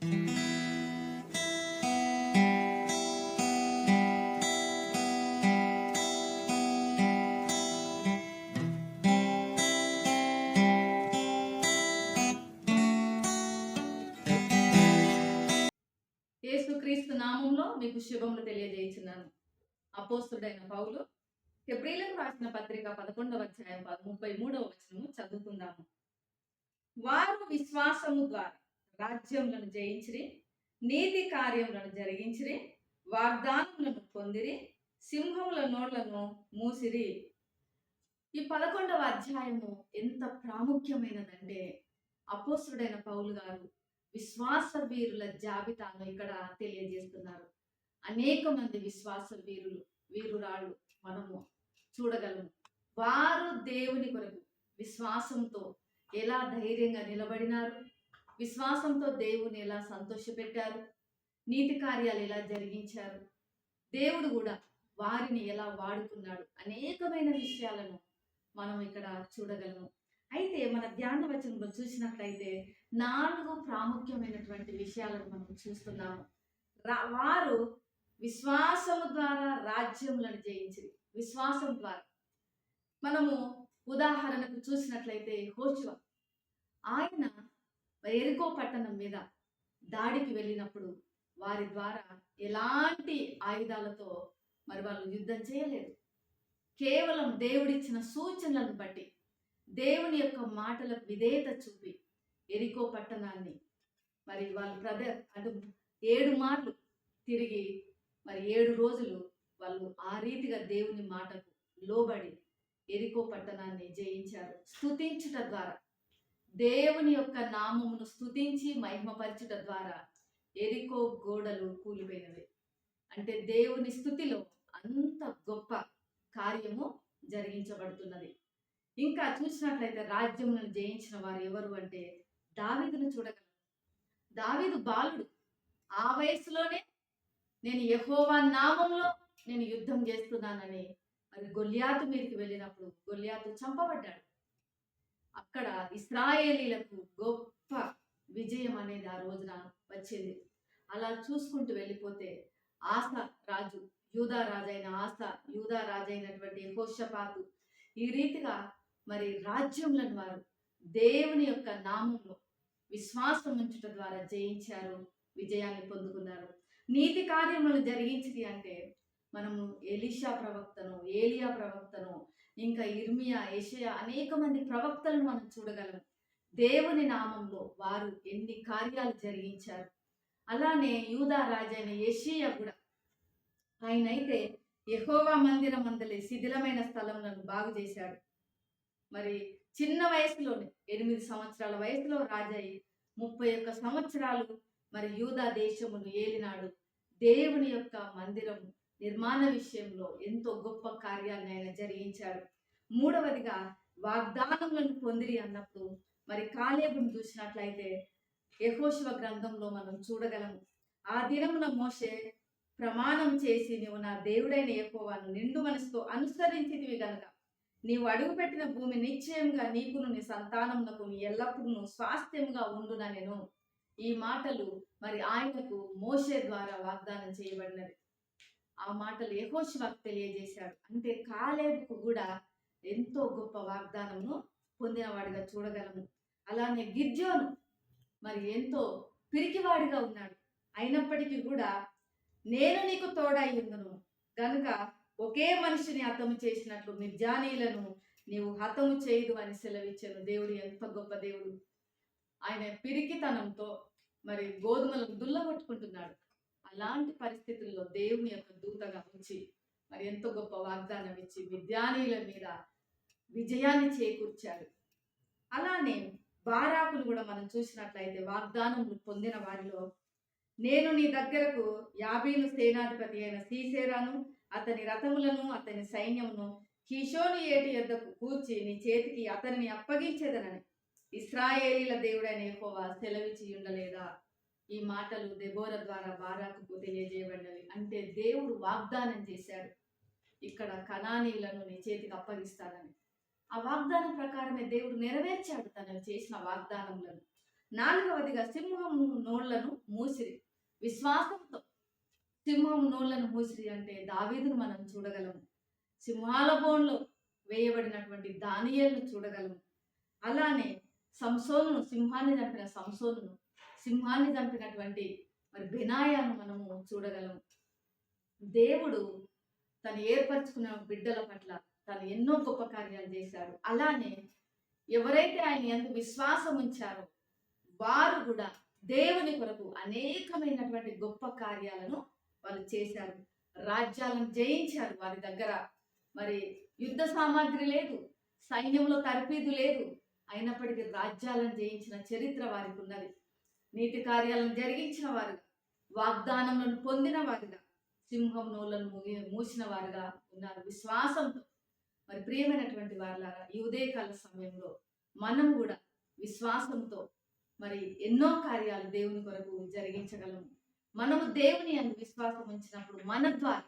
యేసుక్రీస్తు నామంలో మీకు శుభములు తెలియజేయించున్నాను. అపోస్తుడైన పౌలు ఫిబ్రిలకు రాసిన పత్రిక పదకొండవ అధ్యాయం ముప్పై మూడవ వచనము చదువుకుందాము. వారు విశ్వాసము ద్వారా రాజ్యములను జయించిరి నీతి కార్యములను జరిగించిరి వాగ్దానములను పొందిరి సింహముల నోళ్ళను మూసిరి. ఈ పదకొండవ అధ్యాయము ఎంత ప్రాముఖ్యమైనదంటే అపోసుడైన పౌలు గారు విశ్వాస వీరుల జాబితాను ఇక్కడ తెలియజేస్తున్నారు. అనేక మంది విశ్వాస వీరులు వీరురాళ్ళు మనము చూడగలము. వారు దేవుని కొరకు విశ్వాసంతో ఎలా ధైర్యంగా నిలబడినారు? విశ్వాసంతో దేవుని ఎలా సంతోషపెట్టారు? నీతి కార్యాలు ఎలా జరిగించారు? దేవుడు కూడా వారిని ఎలా వాడుకున్నాడు? అనేకమైన విషయాలను మనం ఇక్కడ చూడగలము. అయితే మన ధ్యాన వచనంలో చూసినట్లయితే నాలుగు ప్రాముఖ్యమైనటువంటి విషయాలను మనం చూస్తున్నాము. వారు విశ్వాసము ద్వారా రాజ్యములను జయించింది విశ్వాసం ద్వారా. మనము ఉదాహరణకు చూసినట్లయితే హోచువ ఆయన ఎరుకో పట్టణం మీద దాడికి వెళ్ళినప్పుడు వారి ద్వారా ఎలాంటి ఆయుధాలతో మరి వాళ్ళు యుద్ధం చేయలేదు. కేవలం దేవుడిచ్చిన సూచనలను బట్టి దేవుని యొక్క మాటలకు విధేయత చూపి ఎరికో పట్టణాన్ని మరి వాళ్ళు ప్రద అటు ఏడు మార్లు తిరిగి మరి ఏడు రోజులు వాళ్ళు ఆ రీతిగా దేవుని మాటకు లోబడి ఎరికో పట్టణాన్ని జయించారు. స్తుతించుట ద్వారా దేవుని యొక్క నామమును స్థుతించి మహిమపరచుట ద్వారా ఎరికో గోడలు కూలిపోయినవి. అంటే దేవుని స్థుతిలో అంత గొప్ప కార్యము జరిగించబడుతున్నది. ఇంకా చూసినట్లయితే రాజ్యములను జయించిన వారు ఎవరు అంటే దావిదును చూడగలరు దావిదు బాలుడు ఆ వయసులోనే నేను యహోవా నామంలో నేను యుద్ధం చేస్తున్నానని. మరి గొల్యాతు మీదకి వెళ్ళినప్పుడు గొల్యాతు చంపబడ్డాడు. అక్కడ ఇస్రాయేలీలకు గొప్ప విజయం అనేది ఆ రోజున వచ్చింది. అలా చూసుకుంటూ వెళ్ళిపోతే ఆస్థ రాజు యూదా రాజైన ఆస్థ యూదా రాజైనటువంటి హోషపాతు ఈ రీతిగా మరి రాజ్యములను వారు దేవుని యొక్క నామంలో విశ్వాసం ఉంచుట ద్వారా జయించారు విజయాన్ని పొందుకున్నారు. నీతి కార్యములు జరిగించింది అంటే మనము ఎలీషా ప్రవక్తను ఏలియా ప్రవక్తను ఇంకా ఇర్మియా ఏషయా అనేక మంది ప్రవక్తలను మనం చూడగలం. దేవుని నామంలో వారు ఎన్ని కార్యాలు జరిగించారు. అలానే యూదా రాజైన ఏషియా కూడా. ఆయన అయితే మందిరం అందలే శిథిలమైన స్థలములను బాగు చేశాడు. మరి చిన్న వయసులోనే ఎనిమిది సంవత్సరాల వయసులో రాజాయి ముప్పై ఒక్క సంవత్సరాలు మరి యూదా దేశమును ఏలినాడు. దేవుని యొక్క మందిరము నిర్మాణ విషయంలో ఎంతో గొప్ప కార్యాన్ని ఆయన జరిగించాడు. మూడవదిగా వాగ్దానములను పొందిరి అన్నప్పుడు మరి కాలేబును చూసినట్లయితే యహోశివ గ్రంథంలో మనం చూడగలము ఆ దినమున మోషే ప్రమాణం చేసి నీవు నా దేవుడైన ఎక్కువను నిండు మనసుతో అనుసరించితివి గనక. నీవు అడుగుపెట్టిన భూమి నిశ్చయంగా నీకును నీ సంతానమునకు ఎల్లప్పుడూ స్వాస్థ్యంగా ఉండున నేను ఈ మాటలు మరి ఆయనకు మోషే ద్వారా వాగ్దానం చేయబడినది ఆ మాటలు యెహోషువకు తెలియజేశాడు. అంటే కాలేబుకు కూడా ఎంతో గొప్ప వాగ్దానమును పొందినవాడిగా చూడగలము. అలానే గిర్జోను మరి ఎంతో పిరికివాడిగా ఉన్నాడు. అయినప్పటికీ కూడా నేను నీకు తోడై ఉందును గనుక ఒకే మనిషిని హతము చేసినట్లు నిర్జానీలను నీవు హతము చేయదు అని సెలవిచ్చాను. దేవుడు ఎంత గొప్ప దేవుడు. ఆయన పిరికితనంతో మరి గోధుమలను దుల్లగొట్టుకుంటున్నాడు అలాంటి పరిస్థితుల్లో దేవుని యొక్క దూతగా ఉంచి మరి ఎంతో గొప్ప వాగ్దానం ఇచ్చి విద్యానీయుల మీద విజయాన్ని చేకూర్చాడు. అలానే బారాకులు కూడా మనం చూసినట్లయితే వాగ్దానం పొందిన వారిలో నేను నీ దగ్గరకు యాబీను సేనాధిపతి అయిన సీసేరాను అతని రథములను అతని సైన్యమును కిషోని ఏటి యొద్దకు కూర్చి నీ చేతికి అతనిని అప్పగించేదనని. ఇస్రాయేలీల దేవుడైన యెహోవా సెలవిచ్చి ఉండలేదా? ఈ మాటలు దెబోర ద్వారా బారాకు తెలియజేయబడినవి. అంటే దేవుడు వాగ్దానం చేశాడు. ఇక్కడ కణానీయులను నీ చేతికి అప్పగిస్తానని. ఆ వాగ్దానం ప్రకారమే దేవుడు నెరవేర్చాడు తను చేసిన వాగ్దానములను. నాలుగవదిగా సింహము నోళ్ళను మూసిరి. విశ్వాసంతో సింహము నోళ్ళను మూసిరి అంటే దావీదును మనం చూడగలము. సింహాల బోన్లో వేయబడినటువంటి దానియల్ను చూడగలము. అలానే సంసోనును సింహాన్ని చంపిన సంసోనును సింహాన్ని చంపినటువంటి మరి బినాయాను మనము చూడగలము దేవుడు తను ఏర్పరచుకున్న బిడ్డల పట్ల తను ఎన్నో గొప్ప కార్యాలు చేశాడు. అలానే ఎవరైతే ఆయన ఎంత విశ్వాసం ఉంచారో వారు కూడా దేవుని కొరకు అనేకమైనటువంటి గొప్ప కార్యాలను వాళ్ళు చేశారు. రాజ్యాలను జయించారు వారి దగ్గర. మరి యుద్ధ సామాగ్రి లేదు సైన్యంలో తరపీదు లేదు. అయినప్పటికీ రాజ్యాలను జయించిన చరిత్ర వారికి ఉన్నది. నీతి కార్యాలను జరిగించిన వారుగా వాగ్దానములను పొందిన వారుగా సింహం నోళ్ళను మూగి- మూసిన వారుగా ఉన్నారు విశ్వాసంతో. మరి ప్రియమైనటువంటి వారులారా ఈ ఉదయకాల సమయంలో మనం కూడా విశ్వాసంతో మరి ఎన్నో కార్యాలు దేవుని కొరకు జరిగించగలము. మనము దేవుని అని విశ్వాసం ఉంచినప్పుడు మన ద్వారా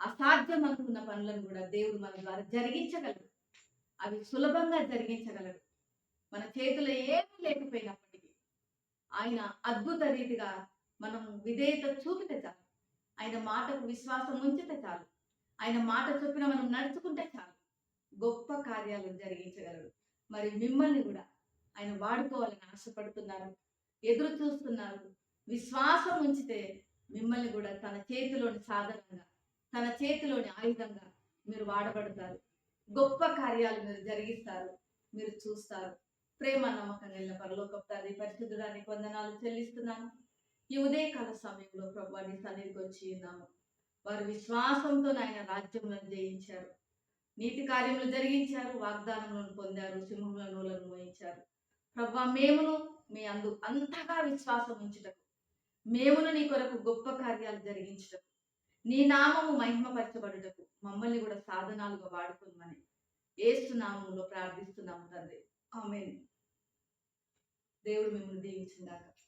అసాధ్యం అనుకున్న పనులను కూడా దేవుడు మన ద్వారా జరిగించగలడు. అవి సులభంగా జరిగించగలడు. మన చేతిలో ఏమీ లేకపోయినప్పుడు ఆయన అద్భుత రీతిగా మనం విధేయత చూపితే చాలు. ఆయన మాటకు విశ్వాసం ఉంచితే చాలు. ఆయన మాట చొప్పున మనం నడుచుకుంటే చాలు. గొప్ప కార్యాలు జరిగించగలడు. మరి మిమ్మల్ని కూడా ఆయన వాడుకోవాలని ఆశపడుతున్నారు ఎదురు చూస్తున్నారు. విశ్వాసం ఉంచితే మిమ్మల్ని కూడా తన చేతిలోని సాధనంగా తన చేతిలోని ఆయుధంగా మీరు వాడబడతారు. గొప్ప కార్యాలు మీరు జరిగిస్తారు మీరు చూస్తారు. ప్రేమ నమ్మకం వెళ్ళిన పరలోక తండ్రి పరిశుద్ధుడానికి వందనాలు చెల్లిస్తున్నాను. ఈ ఉదయకాల సమయంలో ప్రభు నీ సన్నిధికి వచ్చి ఉన్నాము. వారు విశ్వాసంతో నాయన రాజ్యములను జయించారు. నీతి కార్యములు జరిగించారు వాగ్దానములను పొందారు సింహముల నూలను మోయించారు. ప్రభా మేమును మీ అందు అంతగా విశ్వాసం ఉంచుటకు మేమును నీ కొరకు గొప్ప కార్యాలు జరిగించటకు నీ నామము మహిమపరచబడుటకు మమ్మల్ని కూడా సాధనాలుగా వాడుకోమని ఏసునామంలో ప్రార్థిస్తున్నాము తండ్రి. ఆమె దేవుడు మిమ్మల్ని దీవించిందాక.